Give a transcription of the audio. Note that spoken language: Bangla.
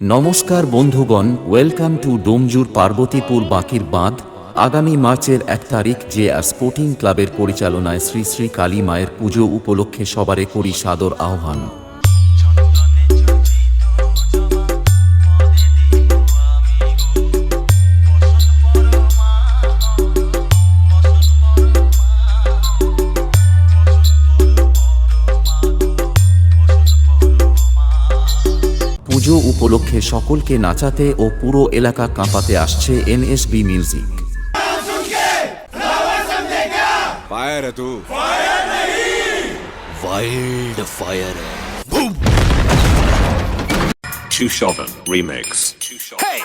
নমস্কার বন্ধুগণ ওয়েলকাম টু ডোমজুর পার্বতীপুর বাকির বাঁধ। আগামী মার্চের এক তারিখ যে আর স্পোর্টিং ক্লাবের পরিচালনায় শ্রী শ্রী কালী মায়ের পুজো উপলক্ষে সবারে করি সাদর আহ্বান। পুজো উপলক্ষে সকলকে নাচাতে ও পুরো এলাকা কাঁপাতে আসছে এনএসবি মিউজিক फायर है तू वाइल्ड फायर है Two Shovel Remix. Hey!